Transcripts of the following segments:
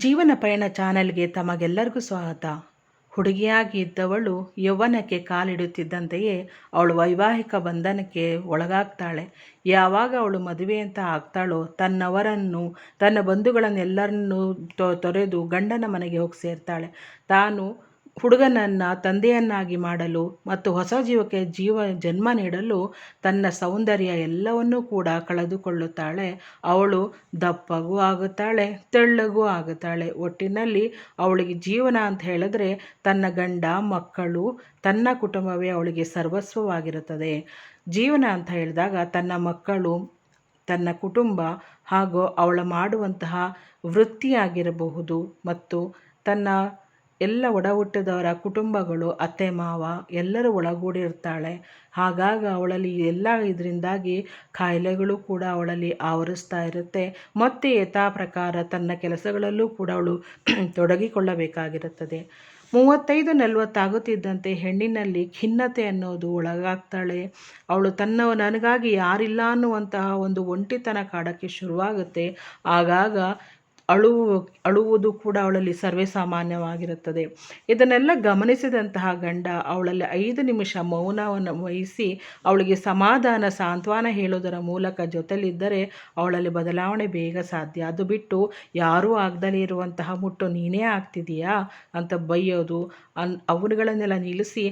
ಜೀವನ ಪಯಣ ಚಾನೆಲ್ಗೆ ತಮಗೆಲ್ಲರಿಗೂ ಸ್ವಾಗತ. ಹುಡುಗಿಯಾಗಿ ಇದ್ದವಳು ಯೌವನಕ್ಕೆ ಕಾಲಿಡುತ್ತಿದ್ದಂತೆಯೇ ಅವಳು ವೈವಾಹಿಕ ಬಂಧನಕ್ಕೆ ಒಳಗಾಗ್ತಾಳೆ. ಯಾವಾಗ ಅವಳು ಮದುವೆ ಅಂತ ಆಗ್ತಾಳೋ ತನ್ನವರನ್ನು, ತನ್ನ ಬಂಧುಗಳನ್ನೆಲ್ಲರನ್ನೂ ತೊರೆದು ಗಂಡನ ಮನೆಗೆ ಹೋಗಿ ಸೇರ್ತಾಳೆ. ತಾನು ಹುಡುಗನನ್ನು ತಂದೆಯನ್ನಾಗಿ ಮಾಡಲು ಮತ್ತು ಹೊಸ ಜೀವಕ್ಕೆ ಜೀವ, ಜನ್ಮ ನೀಡಲು ತನ್ನ ಸೌಂದರ್ಯ ಎಲ್ಲವನ್ನೂ ಕೂಡ ಕಳೆದುಕೊಳ್ಳುತ್ತಾಳೆ. ಅವಳು ದಪ್ಪಗೂ ಆಗುತ್ತಾಳೆ, ತೆಳ್ಳಗೂ ಆಗುತ್ತಾಳೆ. ಒಟ್ಟಿನಲ್ಲಿ ಅವಳಿಗೆ ಜೀವನ ಅಂತ ಹೇಳಿದ್ರೆ ತನ್ನ ಗಂಡ, ಮಕ್ಕಳು, ತನ್ನ ಕುಟುಂಬವೇ ಅವಳಿಗೆ ಸರ್ವಸ್ವವಾಗಿರುತ್ತದೆ. ಜೀವನ ಅಂತ ಹೇಳಿದಾಗ ತನ್ನ ಮಕ್ಕಳು, ತನ್ನ ಕುಟುಂಬ ಹಾಗೂ ಅವಳ ಮಾಡುವಂತಹ ವೃತ್ತಿಯಾಗಿರಬಹುದು ಮತ್ತು ತನ್ನ ಎಲ್ಲ ಒಡ ಹುಟ್ಟಿದವರ ಕುಟುಂಬಗಳು, ಅತ್ತೆ, ಮಾವ ಎಲ್ಲರೂ ಒಳಗೂಡಿರ್ತಾಳೆ. ಹಾಗಾಗಿ ಅವಳಲ್ಲಿ ಎಲ್ಲ ಇದರಿಂದಾಗಿ ಕಾಯಿಲೆಗಳು ಕೂಡ ಅವಳಲ್ಲಿ ಆವರಿಸ್ತಾ ಇರುತ್ತೆ. ಮತ್ತು ಯಥಾ ಪ್ರಕಾರ ತನ್ನ ಕೆಲಸಗಳಲ್ಲೂ ಕೂಡ ಅವಳು ತೊಡಗಿಕೊಳ್ಳಬೇಕಾಗಿರುತ್ತದೆ. ಮೂವತ್ತೈದು ನಲವತ್ತಾಗುತ್ತಿದ್ದಂತೆ ಹೆಣ್ಣಿನಲ್ಲಿ ಖಿನ್ನತೆ ಅನ್ನೋದು ಒಳಗಾಗ್ತಾಳೆ. ಅವಳು ತನ್ನ ನನಗಾಗಿ ಯಾರಿಲ್ಲ ಅನ್ನುವಂತಹ ಒಂದು ಒಂಟಿತನ ಕಾಡೋಕ್ಕೆ ಶುರುವಾಗುತ್ತೆ. ಆಗಾಗ ಅಳುವು, ಅಳುವುದು ಕೂಡ ಅವಳಲ್ಲಿ ಸರ್ವೇ ಸಾಮಾನ್ಯವಾಗಿರುತ್ತದೆ. ಇದನ್ನೆಲ್ಲ ಗಮನಿಸಿದಂತಹ ಗಂಡ ಅವಳಲ್ಲಿ ಐದು ನಿಮಿಷ ಮೌನವನ್ನು ವಹಿಸಿ ಅವಳಿಗೆ ಸಮಾಧಾನ, ಸಾಂತ್ವನ ಹೇಳೋದರ ಮೂಲಕ ಜೊತೆಲಿದ್ದರೆ ಅವಳಲ್ಲಿ ಬದಲಾವಣೆ ಬೇಗ ಸಾಧ್ಯ. ಅದು ಬಿಟ್ಟು ಯಾರೂ ಆಗದಲೇ ಇರುವಂತಹ ಮುಟ್ಟು ನೀನೇ ಆಗ್ತಿದೀಯಾ ಅಂತ ಬೈಯೋದು, ಅನ್ ಅವನುಗಳನ್ನೆಲ್ಲ ನಿಲ್ಲಿಸಿ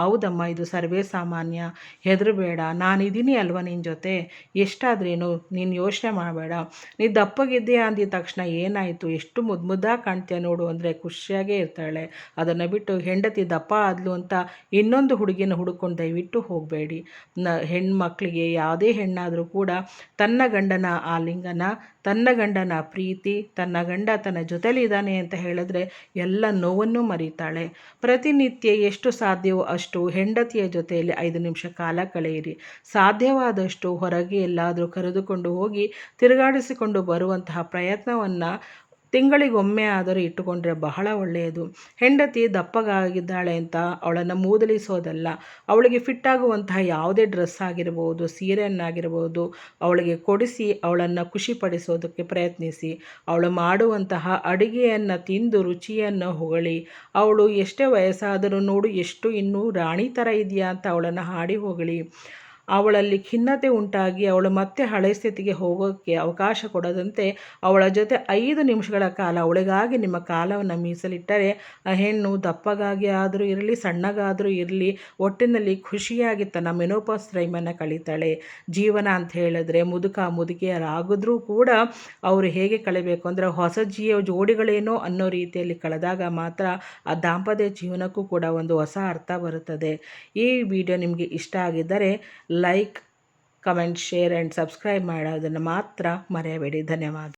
ಹೌದಮ್ಮ, ಇದು ಸರ್ವೇ ಸಾಮಾನ್ಯ, ಹೆದರಬೇಡ, ನಾನಿದ್ದೀನಿ ಅಲ್ವಾ ನಿನ್ನ ಜೊತೆ? ಎಷ್ಟಾದ್ರೇನು? ನೀನು ಯೋಚನೆ ಮಾಡಬೇಡ. ನೀ ದಪ್ಪಗಿದ್ದೀಯಾ ಅಂದಿದ ತಕ್ಷಣ ಏನಾಯಿತು? ಎಷ್ಟು ಮುದ್ದು ಮುದ್ದಾಗಿ ಕಾಣ್ತೀಯ ನೋಡು ಅಂದರೆ ಖುಷಿಯಾಗೇ ಇರ್ತಾಳೆ. ಅದನ್ನು ಬಿಟ್ಟು ಹೆಂಡತಿ ದಪ್ಪ ಆದ್ಲು ಅಂತ ಇನ್ನೊಂದು ಹುಡುಗಿನ ಹುಡುಕೊಂಡು ದಯವಿಟ್ಟು ಹೋಗಬೇಡಿ. ನ ಹೆಣ್ಮಕ್ಳಿಗೆ ಯಾವುದೇ ಹೆಣ್ಣಾದರೂ ಕೂಡ ತನ್ನ ಗಂಡನ ಆಲಿಂಗನ ತನ್ನ ಗಂಡನ ಪ್ರೀತಿ, ತನ್ನ ಗಂಡ ತನ್ನ ಜೊತೆಲಿದ್ದಾನೆ ಅಂತ ಹೇಳಿದ್ರೆ ಎಲ್ಲ ನೋವನ್ನು ಮರೀತಾಳೆ. ಪ್ರತಿನಿತ್ಯ ಎಷ್ಟು ಸಾಧ್ಯವೋ ಅಷ್ಟು ಹೆಂಡತಿಯ ಜೊತೆಯಲ್ಲಿ ಐದು ನಿಮಿಷ ಕಾಲ ಕಳೆಯಿರಿ. ಸಾಧ್ಯವಾದಷ್ಟು ಹೊರಗೆ ಎಲ್ಲಾದರೂ ಕರೆದುಕೊಂಡು ಹೋಗಿ ತಿರುಗಾಡಿಸಿಕೊಂಡು ಬರುವಂತಹ ಪ್ರಯತ್ನವನ್ನು ತಿಂಗಳಿಗೊಮ್ಮೆ ಆದರೂ ಇಟ್ಟುಕೊಂಡ್ರೆ ಬಹಳ ಒಳ್ಳೆಯದು. ಹೆಂಡತಿ ದಪ್ಪಗಾಗಿದ್ದಾಳೆ ಅಂತ ಅವಳನ್ನು ಮೂದಲಿಸೋದಲ್ಲ. ಅವಳಿಗೆ ಫಿಟ್ ಆಗುವಂತಹ ಯಾವುದೇ ಡ್ರೆಸ್ ಆಗಿರ್ಬೋದು, ಸೀರೆಯನ್ನಾಗಿರ್ಬೋದು, ಅವಳಿಗೆ ಕೊಡಿಸಿ ಅವಳನ್ನು ಖುಷಿಪಡಿಸೋದಕ್ಕೆ ಪ್ರಯತ್ನಿಸಿ. ಅವಳು ಮಾಡುವಂತಹ ಅಡುಗೆಯನ್ನು ತಿಂದು ರುಚಿಯನ್ನು ಹೊಗಳಿ. ಅವಳು ಎಷ್ಟೇ ವಯಸ್ಸಾದರೂ ನೋಡು, ಎಷ್ಟು ಇನ್ನೂ ರಾಣಿ ಥರ ಇದೆಯಾ ಅಂತ ಅವಳನ್ನು ಹಾಡಿ ಹೊಗಳಿ. ಅವಳಲ್ಲಿ ಖಿನ್ನತೆ ಉಂಟಾಗಿ ಅವಳು ಮತ್ತೆ ಹಳೆ ಸ್ಥಿತಿಗೆ ಹೋಗೋಕ್ಕೆ ಅವಕಾಶ ಕೊಡದಂತೆ ಅವಳ ಜೊತೆ ಐದು ನಿಮಿಷಗಳ ಕಾಲ ಅವಳಿಗಾಗಿ ನಿಮ್ಮ ಕಾಲವನ್ನು ಮೀಸಲಿಟ್ಟರೆ, ಆ ಹೆಣ್ಣು ದಪ್ಪಗಾಗಿ ಆದರೂ ಇರಲಿ, ಸಣ್ಣಗಾದರೂ ಇರಲಿ, ಒಟ್ಟಿನಲ್ಲಿ ಖುಷಿಯಾಗಿ ತನ್ನ ಮೆನೋಪಾಸ್ ಟೈಮನ್ನು ಕಳೀತಾಳೆ. ಜೀವನ ಅಂತ ಹೇಳಿದ್ರೆ ಮುದುಕ ಮುದುಕಿಯರಾಗಿದ್ರೂ ಕೂಡ ಅವರು ಹೇಗೆ ಕಳಿಬೇಕು ಅಂದರೆ ಹೊಸ ಜೀವ ಜೋಡಿಗಳೇನೋ ಅನ್ನೋ ರೀತಿಯಲ್ಲಿ ಕಳೆದಾಗ ಮಾತ್ರ ಆ ದಾಂಪತ್ಯ ಜೀವನಕ್ಕೂ ಕೂಡ ಒಂದು ಹೊಸ ಅರ್ಥ ಬರುತ್ತದೆ. ಈ ವಿಡಿಯೋ ನಿಮಗೆ ಇಷ್ಟ ಆಗಿದ್ದರೆ like comment share and subscribe ಮಾಡೋದನ್ನು ಮಾತ್ರ ಮರೆಯಬೇಡಿ. ಧನ್ಯವಾದ.